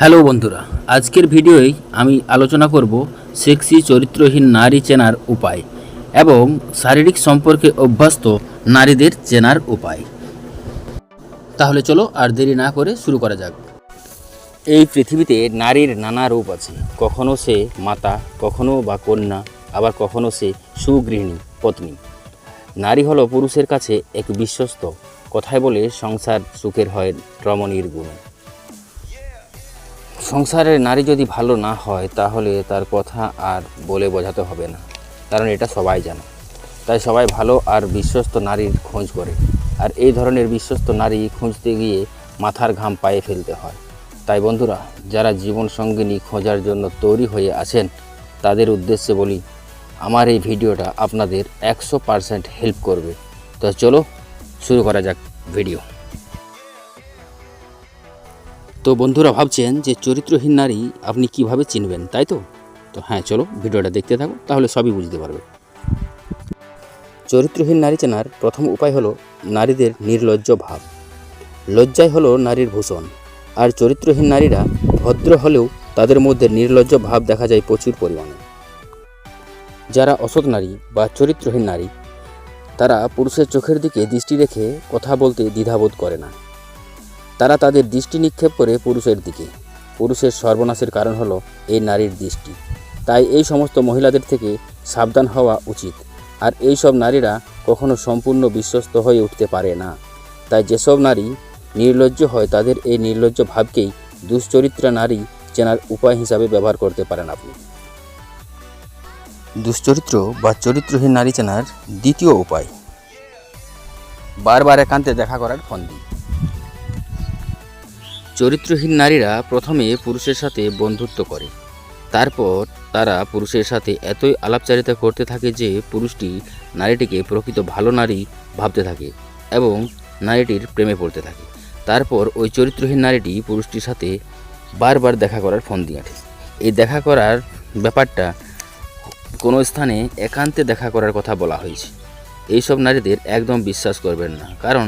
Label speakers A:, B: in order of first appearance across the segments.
A: Hello বন্ধুরা, আজকের ভিডিওয় আমি আলোচনা করব সেক্সি চরিত্রহীন নারী চেনার উপায় এবং শারীরিক সম্পর্কে অভ্যস্ত নারীদের চেনার উপায়। তাহলে চলো আর দেরি না করে শুরু করা যাক। এই পৃথিবীতে নারীর নানা রূপ আছে। কখনো সে মাতা, কখনো বা কন্যা, আবার কখনো সে সুগৃহিণী, পত্নী। নারী হলো পুরুষের কাছে এক বিশ্বস্ত। কথায় বলে সংসার সুখের হয় রমণীর গুণে। সংসারের নারী যদি ভালো না হয়, তাহলে তার কথা আর বলে বোঝাতে হবে না। কারণ এটা সবাই জানে। তাই সবাই ভালো আর বিশ্বস্ত নারীর খোঁজ করে। আর এই ধরনের বিশ্বস্ত নারী খুঁজতে গিয়ে মাথার ঘাম পায়ে ফেলতে হয়। তাই বন্ধুরা, যারা জীবন সঙ্গিনী খোঁজার জন্য তৈরি হয়ে আছেন, তাদের উদ্দেশ্যে বলি, আমার এই ভিডিওটা আপনাদের একশো হেল্প করবে। তো চলো, শুরু করা যাক ভিডিও। তো বন্ধুরা ভাবছেন যে চরিত্রহীন নারী আপনি কীভাবে চিনবেন, তাই তো? তো হ্যাঁ চলো ভিডিওটা দেখতে থাকো, তাহলে সবই বুঝতে পারবে। চরিত্রহীন নারী চেনার প্রথম উপায় হলো নারীদের নির্লজ্জ ভাব। লজ্জাই হলো নারীর ভূষণ, আর চরিত্রহীন নারীরা ভদ্র হলেও তাদের মধ্যে নির্লজ্জ ভাব দেখা যায় প্রচুর পরিমাণে। যারা অসৎ নারী বা চরিত্রহীন নারী, তারা পুরুষের চোখের দিকে দৃষ্টি রেখে কথা বলতে দ্বিধাবোধ করে না। তারা তাদের দৃষ্টি নিক্ষেপ করে পুরুষের দিকে। পুরুষের সর্বনাশের কারণ হলো এই নারীর দৃষ্টি। তাই এই সমস্ত মহিলাদের থেকে সাবধান হওয়া উচিত। আর এই সব নারীরা কখনো সম্পূর্ণ বিশ্বস্ত হয়ে উঠতে পারে না। তাই যেসব নারী নির্লজ্জ হয়, তাদের এই নির্লজ্জ ভাবকেই দুশ্চরিত্রা নারী চেনার উপায় হিসাবে ব্যবহার করতে পারেন আপনি। দুশ্চরিত্র বা চরিত্রহীন নারী চেনার দ্বিতীয় উপায়। বারবার একান্তে দেখা করার ফন্দি। চরিত্রহীন নারীরা প্রথমে পুরুষের সাথে বন্ধুত্ব করে। তারপর তারা পুরুষের সাথে এতই আলাপচারিতা করতে থাকে যে পুরুষটি নারীটিকে প্রকৃত ভালো নারী ভাবতে থাকে এবং নারীটির প্রেমে পড়তে থাকে। তারপর ওই চরিত্রহীন নারীটি পুরুষটির সাথে বারবার দেখা করার ফোন দিয়ে আঠে। এই দেখা করার ব্যাপারটা কোনো স্থানে একান্তে দেখা করার কথা বলা হয়েছে। এইসব নারীদের একদম বিশ্বাস করবেন না, কারণ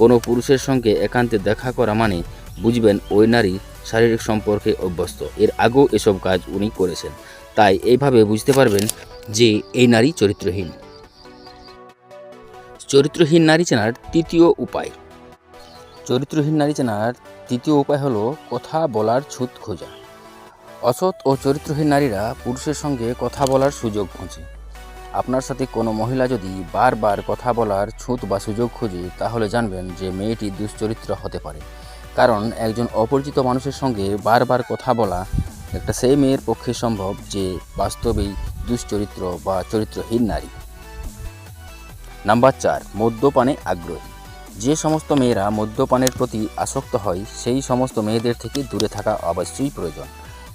A: কোনো পুরুষের সঙ্গে একান্তে দেখা করা মানে বুঝবেন ওই নারী শারীরিক সম্পর্কে অভ্যস্ত। এর আগেও এসব কাজ উনি করেছেন। তাই এইভাবে বুঝতে পারবেন যে এই নারী চরিত্রহীন। চরিত্রহীন নারী চেনার তৃতীয় উপায়। চরিত্রহীন নারী চেনার তৃতীয় উপায় হলো কথা বলার ছুত খোঁজা। অসৎ ও চরিত্রহীন নারীরা পুরুষের সঙ্গে কথা বলার সুযোগ খোঁজে। আপনার সাথে কোনো মহিলা যদি বারবার কথা বলার ছুত বা সুযোগ খোঁজে, তাহলে জানবেন যে মেয়েটি দুশ্চরিত্র হতে পারে। কারণ একজন অপরিচিত মানুষের সঙ্গে বারবার কথা বলা একটা সেই মেয়ের পক্ষে সম্ভব যে বাস্তবেই দুশ্চরিত্র বা চরিত্রহীন নারী। নাম্বার চার, মদ্যপানে আগ্রহী। যে সমস্ত মেয়েরা মদ্যপানের প্রতি আসক্ত হয়, সেই সমস্ত মেয়েদের থেকে দূরে থাকা অবশ্যই প্রয়োজন।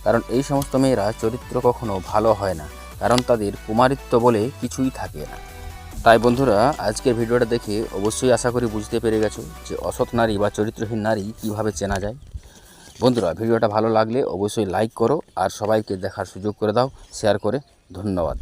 A: কারণ এই সমস্ত মেয়েরা চরিত্র কখনো ভালো হয় না, কারণ তাদের কুমারিত্ব বলে কিছুই থাকে না। তাই বন্ধুরা, আজকের ভিডিওটা দেখে অবশ্যই আশা করি বুঝতে পেরে গেছো যে অসৎ নারী বা চরিত্রহীন নারী কীভাবে চেনা যায়। বন্ধুরা, ভিডিওটা ভালো লাগলে অবশ্যই লাইক করো আর সবাইকে দেখার সুযোগ করে দাও শেয়ার করে। ধন্যবাদ।